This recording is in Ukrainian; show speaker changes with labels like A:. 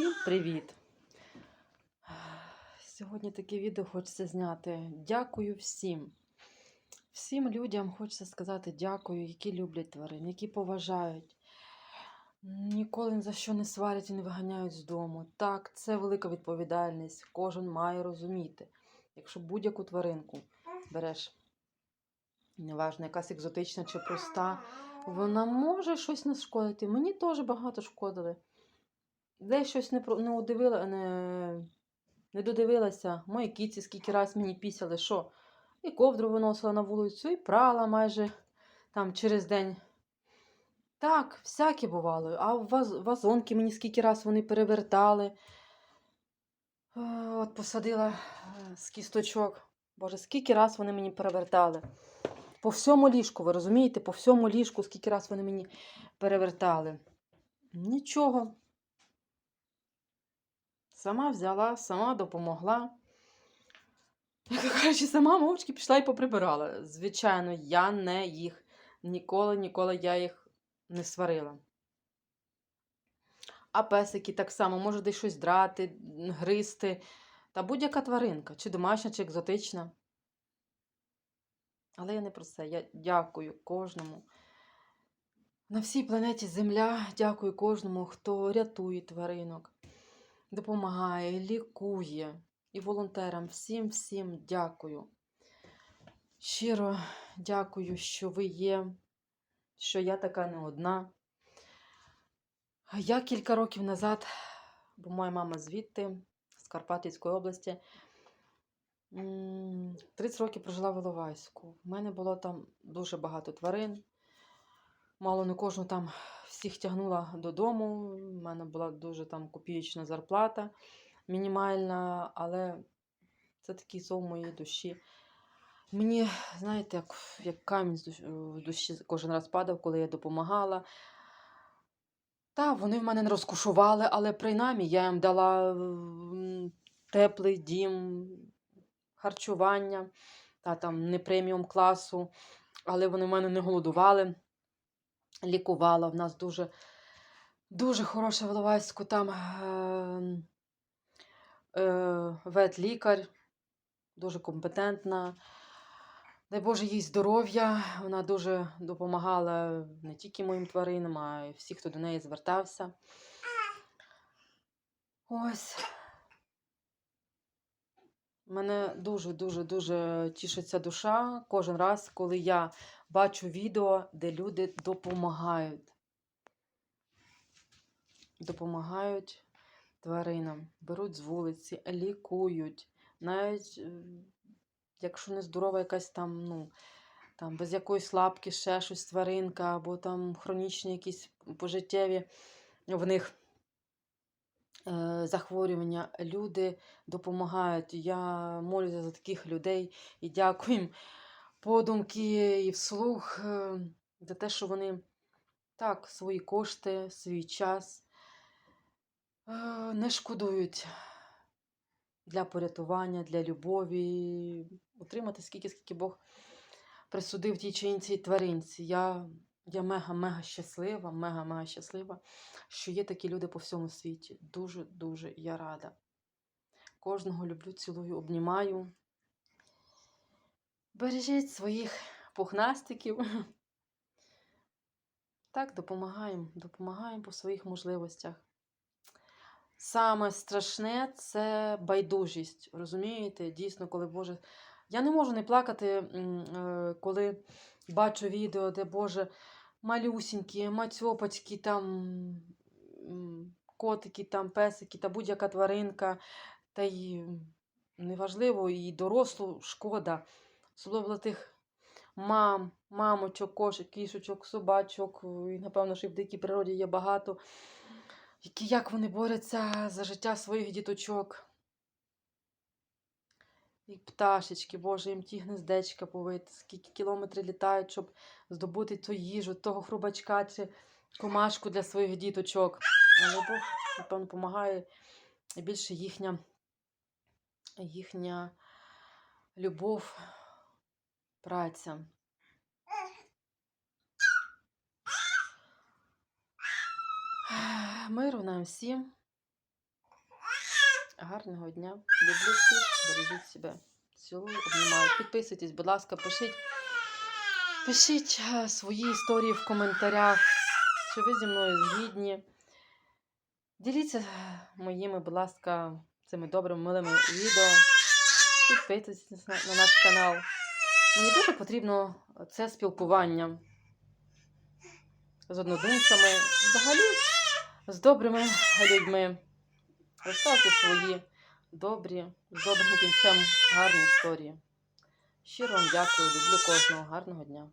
A: Всім привіт! Сьогодні таке відео хочеться зняти. Дякую всім. Всім людям хочеться сказати дякую, які люблять тварин, які поважають. Ніколи ні за що не сварять і не виганяють з дому. Так, це велика відповідальність. Кожен має розуміти. Якщо будь-яку тваринку береш, неважно, якась екзотична чи проста, вона може щось нашкодити. Мені теж багато шкодили. Десь щось не, не, удивила, не, не додивилася. Мої кіці скільки раз мені пісяли, що і ковдру виносила на вулицю, і прала майже там через день. Так, всяке бувало. А ваз, вазонки мені скільки раз вони перевертали. От посадила е, з кісточок. Боже, скільки раз вони мені перевертали. По всьому ліжку, ви розумієте? По всьому ліжку, скільки раз вони мені перевертали. Нічого. Сама взяла, сама допомогла. Як кажучи, сама мовчки пішла і поприбирала. Звичайно, я не їх ніколи, ніколи я їх не сварила. А песики так само, може десь щось драти, гризти. Та будь-яка тваринка, чи домашня, чи екзотична. Але я не про це. Я дякую кожному. На всій планеті Земля дякую кожному, хто рятує тваринок, допомагає, лікує. І волонтерам всім всім дякую. Щиро дякую, що ви є, що я така не одна. Я кілька років назад, бо моя мама звідти, з Карпатської області, 30 років прожила в Іловайську. У мене було там дуже багато тварин. Мало не кожну там всіх тягнула додому. У мене була дуже там копієчна зарплата мінімальна, але це такий зов моєї душі. Мені, знаєте, як, як камінь в душі кожен раз падав, коли я допомагала. Та, вони в мене не розкушували, але принаймні я їм дала теплий дім, харчування, та там не преміум класу, але вони в мене не голодували, лікувала. В нас дуже, дуже хороше в Іловайську там е, е, ветлікар, дуже компетентна. Дай Боже їй здоров'я. Вона дуже допомагала не тільки моїм тваринам, а й всіх, хто до неї звертався. Ось. Мене дуже-дуже дуже тішиться душа кожен раз, коли я бачу відео, де люди допомагають. Допомагають тваринам, беруть з вулиці, лікують. Навіть е, якщо не здорова якась там, ну, там без якоїсь лапки ще щось тваринка, або там хронічні якісь пожиттєві в них е, захворювання, люди допомагають. Я молюся за таких людей і дякую їм подумки і вслух е, за те, що вони так, свої кошти, свій час е, не шкодують для порятування, для любові, отримати скільки, скільки Бог присудив тій чи іншій тваринці. Я, я мега-мега щаслива, мега-мега щаслива, що є такі люди по всьому світі. Дуже-дуже я рада. Кожного люблю, цілую, обнімаю. Бережіть своїх пухнастиків. Так, допомагаємо, допомагаємо по своїх можливостях. Саме страшне це байдужість. Розумієте? Дійсно, коли Боже. Я не можу не плакати, е, коли бачу відео, де Боже, малюсінькі, мацьопочки, там котики, там песики та будь-яка тваринка, та й неважливо, і дорослу шкода. Особливо мам, мамочок, кошик, кішечок, собачок. І, напевно, що і в дикій природі є багато які як вони борються за життя своїх діточок. І пташечки, Боже, їм ті гнездечка повити, скільки кілометрів літають, щоб здобути ту їжу, того хрубачка чи комашку для своїх діточок. Але Бог, напевно, допомагає більше їхня, їхня любов, праця. Миру нам всім. Гарного дня. Люблю всіх. Бережіть себе. Цілую, обнімаю. Підписуйтесь, будь ласка, пишіть. Пишіть е, свої історії в коментарях, чи ви зі мною згідні. Діліться е, моїми, будь ласка, цими добрими, милими відео. Підписуйтесь на, на наш канал. Мені дуже потрібно це спілкування з однодумцями, взагалі з добрими людьми. Розказуйте свої добрі, з добрим кінцем гарні історії. Щиро вам дякую, люблю кожного. Гарного дня.